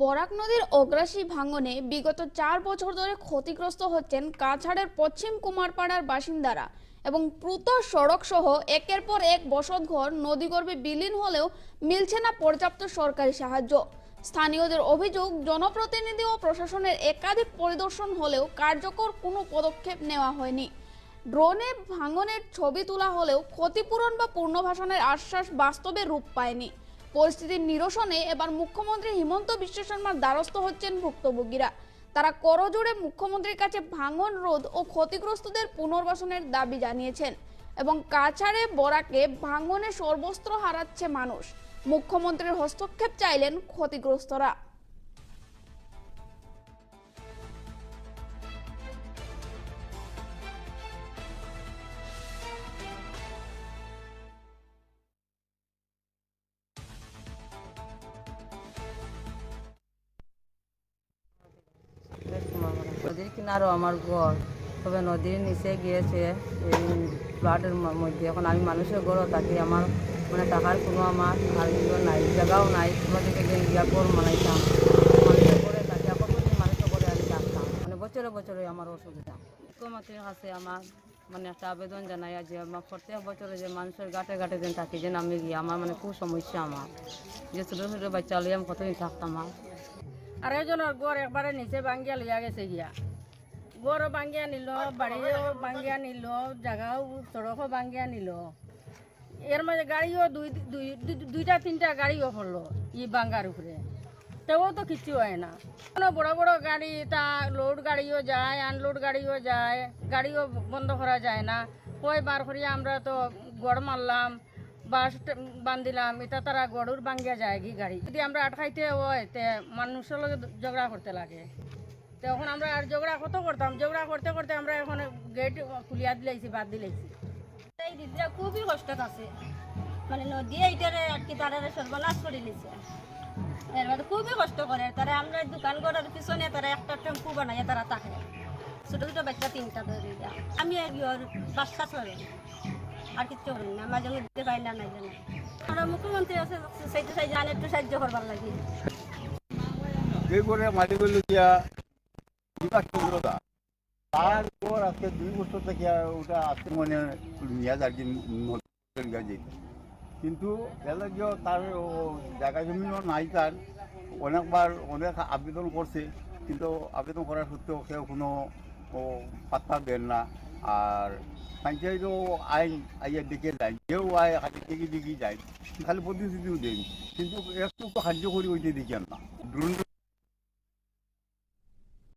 বরাক নদীর অগ্রাসী ভাঙনে বিগত চার বছর ধরে ক্ষতিগ্রস্ত হচ্ছেন কাছাড়ের পশ্চিম কুমারপাড়ার বাসিন্দারা এবং প্রুত সড়ক সহ একের পর এক বসতঘর নদীগর্ভে বিলীন হলেও মিলছে না পর্যাপ্ত সরকারি সাহায্য। স্থানীয়দের অভিযোগ, জনপ্রতিনিধি ও প্রশাসনের একাধিক পরিদর্শন হলেও কার্যকর কোনো পদক্ষেপ নেওয়া হয়নি। ড্রোনে ভাঙনের ছবি তোলা হলেও ক্ষতিপূরণ বা পুনর্বাসনের আশ্বাস বাস্তবে রূপ পায়নি। পরিস্থিতির নিরসনে এবার মুখ্যমন্ত্রী হিমন্ত বিশ্ব শর্মার দ্বারস্থ হচ্ছেন ভুক্তভোগীরা। তারা করজোড়ে মুখ্যমন্ত্রীর কাছে ভাঙন রোধ ও ক্ষতিগ্রস্তদের পুনর্বাসনের দাবি জানিয়েছেন এবং কাছাড়ে বরাকে ভাঙনে সর্বস্ত্র হারাচ্ছে মানুষ। মুখ্যমন্ত্রীর হস্তক্ষেপ চাইলেন ক্ষতিগ্রস্তরা। নদীর কিনারও আমার ঘর। তবে নদীর নিচে গিয়েছে এই ফ্লাডের মধ্যে। এখন আমি মানুষের ঘরও থাকি, আমার মানে টাকার কোনো আমার আর নাই, জায়গাও নাই। তোমাদের থেকে ইয়া ঘর বানাইতাম মানুষের ঘরে থাকি এখন মানুষের ঘরে আমি থাকতাম। মানে বছরে বছরে আমার অসুবিধা। মুখ্যমন্ত্রীর কাছে আমার মানে একটা আবেদন জানাই যে আমার প্রত্যেক বছরে যে মানুষের ঘাটে ঘাটে যেন থাকি যেন আমি গিয়ে আমার মানে খুব সমস্যা আমার। যে ছোটো ছোটো বাচ্চা লইয়া আমি কতদিন থাকতাম আর? আর একজনের গড় একবারে নিচে ভাঙ্গিয়া লইয়া গেছে গিয়া। গড়ও ভাঙ্গিয়া নিল বাড়িও ভাঙ্গিয়া নিল জায়গাও সড়কও ভাঙ্গিয়া নিল এর মাঝে গাড়িও দুই দুই, দুই- দুইটা, তিনটা গাড়িও পড়ল ই ভাঙ্গার উপরে তেও তো কিচ্ছু হয় না। কোনো বড় বড় গাড়ি তা লোড গাড়িও যায় আনলোড গাড়িও যায়, গাড়িও বন্ধ করা যায় না। কয় বার করিয়া আমরা তো গড় মারলাম বাস বান্ধিলাম, এটা তারা গড়ুর ভাঙ্গিয়া যায় কি গাড়ি। যদি আমরা আটকাইতে হয়, তে মানুষের লগে ঝগড়া করতে লাগে। তখন আমরা আর ঝগড়া কত করতাম? ঝগড়া করতে করতে আমরা এখন গেট খুলিয়া দিলাইছি, বাদ দিলাইছি। এই দিদিরা খুবই কষ্টত আছে মানে নদী এইটারে আর কি তারা সর্বনাশ করে নিছে এর মধ্যে খুবই কষ্ট করে। তারা আমরা দোকান করার পিছনে তারা একটা টেম্পু বানাইয়া তারা থাকে। ছোট ছোট বাচ্চা তিনটা ধরে আমি বাচ্চা চলে আর না মাঝে মধ্যে না জানে আমরা মুখ্যমন্ত্রী আছে সাইডে সাইডে আনে একটু সাহায্য করবার লাগে। এই করে মাটি করল গিয়া বিকাশ চন্দ্র তারপর আজকে দুই বছর থেকে ওটা আজকে মনে নিয়ে আর কি নতুন কিন্তু এলা গিয়েও তার জায়গা জমিনও নাই তার, অনেকবার অনেক আবেদন করছে, কিন্তু আবেদন করার সত্ত্বেও কেউ কোনো পাত্তা দেন না। আর পঞ্চায়েতও আইন, আইয়া দিকে যায়, যেও আয়, হাতে থেকে দিকে যায়। খালি প্রতিশ্রুতিও দেন কিন্তু একটু কার্যকরী হইতে দিকে না